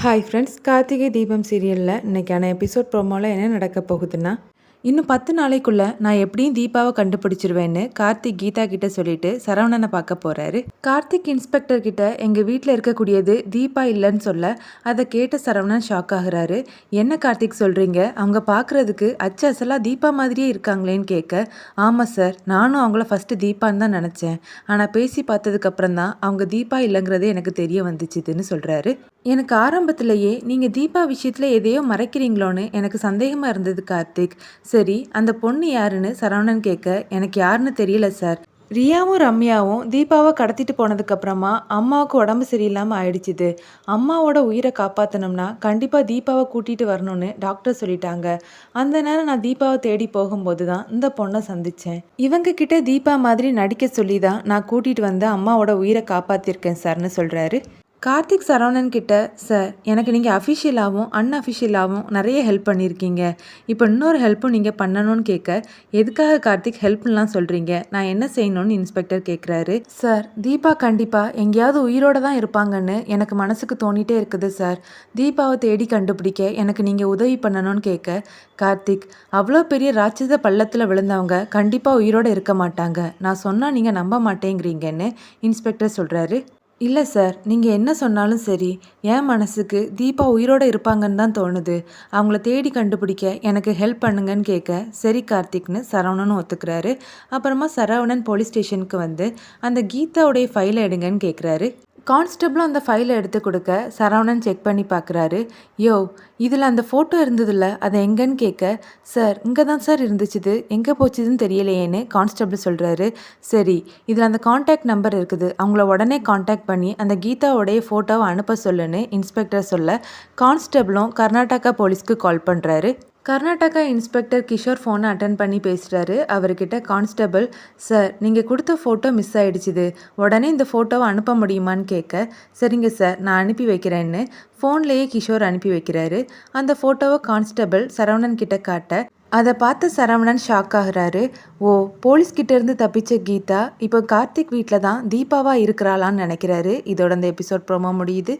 Hi friends Karthigai Deepam சீரியலில் இன்றைக்கான episode ப்ரோமோவில் என்ன நடக்க போகுதுன்னா இன்னும் பத்து நாளைக்குள்ள நான் எப்படியும் தீபாவை கண்டுபிடிச்சிருவேன்னு கார்த்திக் கீதா கிட்ட சொல்லிட்டு சரவணனை பார்க்க போறாரு. கார்த்திக் இன்ஸ்பெக்டர் கிட்ட எங்க வீட்டில் இருக்கக்கூடியது தீபா இல்லைன்னு சொல்ல அதை கேட்ட சரவணன் ஷாக் ஆகுறாரு. என்ன கார்த்திக் சொல்றீங்க? அவங்க பார்க்கறதுக்கு அச்சு அசலாக தீபா மாதிரியே இருக்காங்களேன்னு கேட்க ஆமாம் சார் நானும் அவங்கள ஃபர்ஸ்ட் தீபான்னு தான் நினச்சேன். ஆனால் பேசி பார்த்ததுக்கு அப்புறம் தான் அவங்க தீபா இல்லைங்கிறது எனக்கு தெரிய வந்துச்சுதுன்னு சொல்றாரு. எனக்கு ஆரம்பத்திலேயே நீங்கள் தீபா விஷயத்தில் எதையோ மறைக்கிறீங்களோன்னு எனக்கு சந்தேகமாக இருந்தது கார்த்திக். சரி அந்த பொண்ணு யாருன்னு சரவணன் கேட்க எனக்கு யாருன்னு தெரியல சார். ரியாவும் ரம்யாவும் தீபாவை கடத்திட்டு போனதுக்கப்புறமா அம்மாவுக்கு உடம்பு சரியில்லாமல் ஆயிடுச்சுது. அம்மாவோட உயிரை காப்பாற்றணும்னா கண்டிப்பாக தீபாவை கூட்டிகிட்டு வரணும்னு டாக்டர் சொல்லிட்டாங்க. அந்த நேரம் நான் தீபாவை தேடி போகும்போது தான் இந்த பொண்ணை சந்தித்தேன் இவங்க கிட்ட தீபா மாதிரி நடிக்க சொல்லி தான் நான் கூட்டிகிட்டு வந்து அம்மாவோட உயிரை காப்பாற்றிருக்கேன் சார்னு சொல்கிறாரு கார்த்திக் சரவணன் கிட்ட சார் எனக்கு நீங்கள் அஃபிஷியலாகவும் அன்அஃபிஷியலாகவும் நிறைய ஹெல்ப் பண்ணியிருக்கீங்க இப்போ இன்னொரு ஹெல்ப்பும் நீங்கள் பண்ணணும்னு கேட்க எதுக்காக கார்த்திக் ஹெல்ப்லாம் சொல்கிறீங்க நான் என்ன செய்யணும்னு இன்ஸ்பெக்டர் கேட்குறாரு சார் தீபா கண்டிப்பாக எங்கேயாவது உயிரோடு தான் இருப்பாங்கன்னு எனக்கு மனசுக்கு தோணிட்டே இருக்குது சார். தீபாவை தேடி கண்டுபிடிக்க எனக்கு நீங்கள் உதவி பண்ணணும்னு கேட்க கார்த்திக் அவ்வளோ பெரிய ராட்சத பள்ளத்தில் விழுந்தவங்க கண்டிப்பாக உயிரோடு இருக்க மாட்டாங்க. நான் சொன்னால் நீங்கள் நம்ப மாட்டேங்கிறீங்கன்னு இன்ஸ்பெக்டர் சொல்கிறாரு இல்லை சார். நீங்கள் என்ன சொன்னாலும் சரி. என் மனசுக்கு தீபா உயிரோடு இருப்பாங்கன்னு தான் தோணுது. அவங்கள தேடி கண்டுபிடிக்க எனக்கு ஹெல்ப் பண்ணுங்கன்னு கேட்க சரி கார்த்திக்னு சரவணன் ஒத்துக்கிறாரு. அப்புறமா சரவணன் போலீஸ் ஸ்டேஷனுக்கு வந்து அந்த கீதாவுடைய ஃபைலை எடுங்கன்னு கேட்குறாரு. கான்ஸ்டபிளும் அந்த ஃபைலை எடுத்து கொடுக்க சரவணன் செக் பண்ணி பார்க்குறாரு யோ இதில் அந்த ஃபோட்டோ இருந்ததில்ல அதை எங்கன்னு கேட்க? சார் இங்கே தான் சார் இருந்துச்சுது எங்கே போச்சுதுன்னு தெரியலையேன்னு கான்ஸ்டபிள் சொல்கிறாரு சரி இதில் அந்த காண்டாக்ட் நம்பர் இருக்குது. அவங்கள உடனே காண்டாக்ட் பண்ணி அந்த கீதாவோடைய ஃபோட்டோவை அனுப்ப சொல்லுன்னு இன்ஸ்பெக்டர் சொல்ல கான்ஸ்டபிளும் கர்நாடகா போலீஸ்க்கு கால் பண்ணுறாரு கர்நாடகா இன்ஸ்பெக்டர் கிஷோர் ஃபோனை அட்டன் பண்ணி பேசுகிறாரு அவர்கிட்ட கான்ஸ்டபிள் சார் நீங்கள் கொடுத்த ஃபோட்டோ மிஸ் ஆகிடுச்சிது உடனே இந்த ஃபோட்டோவை அனுப்ப முடியுமான்னு கேட்க சரிங்க சார் நான் அனுப்பி வைக்கிறேன்னு. ஃபோன்லேயே கிஷோர் அனுப்பி வைக்கிறாரு. அந்த ஃபோட்டோவை கான்ஸ்டபிள் சரவணன் கிட்ட காட்ட அதை பார்த்த சரவணன் ஷாக் ஆகுறாரு. ஓ போலீஸ்கிட்ட இருந்து தப்பிச்ச கீதா இப்போ கார்த்திக் வீட்டில் தான் தீபாவாக இருக்கிறாளான்னு நினைக்கிறாரு. இதோட இந்த எபிசோட் ப்ரோமோ முடியுது.